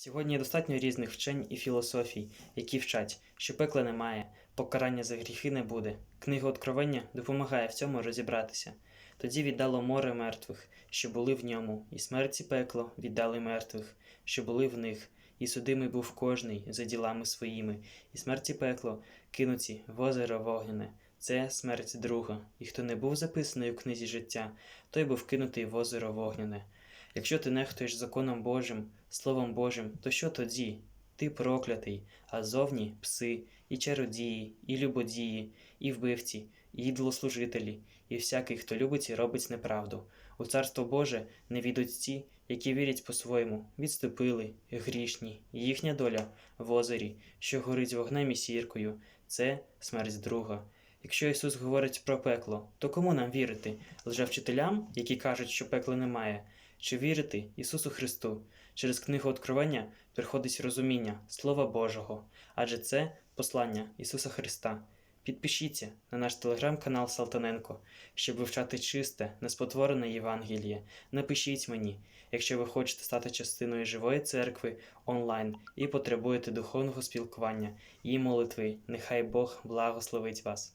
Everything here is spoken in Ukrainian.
Сьогодні є достатньо різних вчень і філософій, які вчать, що пекла немає, покарання за гріхи не буде. Книга Откровення допомагає в цьому розібратися. Тоді віддало море мертвих, що були в ньому, і смерті пекло віддали мертвих, що були в них, і судимий був кожний за ділами своїми, і смерті пекло кинуті в озеро вогняне. Це смерть друга, і хто не був записаний у книзі життя, той був кинутий в озеро вогняне. Якщо ти нехтуєш законом Божим, Словом Божим, то що тоді? Ти проклятий, а зовні пси, і чародії, і любодії, і вбивці, і ідолослужителі, і всякий, хто любить і робить неправду. У Царство Боже не війдуть ті, які вірять по-своєму, відступили, грішні, їхня доля в озері, що горить вогнем і сіркою, це смерть друга. Якщо Ісус говорить про пекло, то кому нам вірити? Лжевчителям, які кажуть, що пекла немає, чи вірити Ісусу Христу? Через книгу Откровення приходить розуміння Слова Божого, адже це послання Ісуса Христа. Підпишіться на наш телеграм-канал Салтаненко, щоб вивчати чисте, неспотворене Євангеліє. Напишіть мені, якщо ви хочете стати частиною живої церкви онлайн і потребуєте духовного спілкування і молитви. Нехай Бог благословить вас.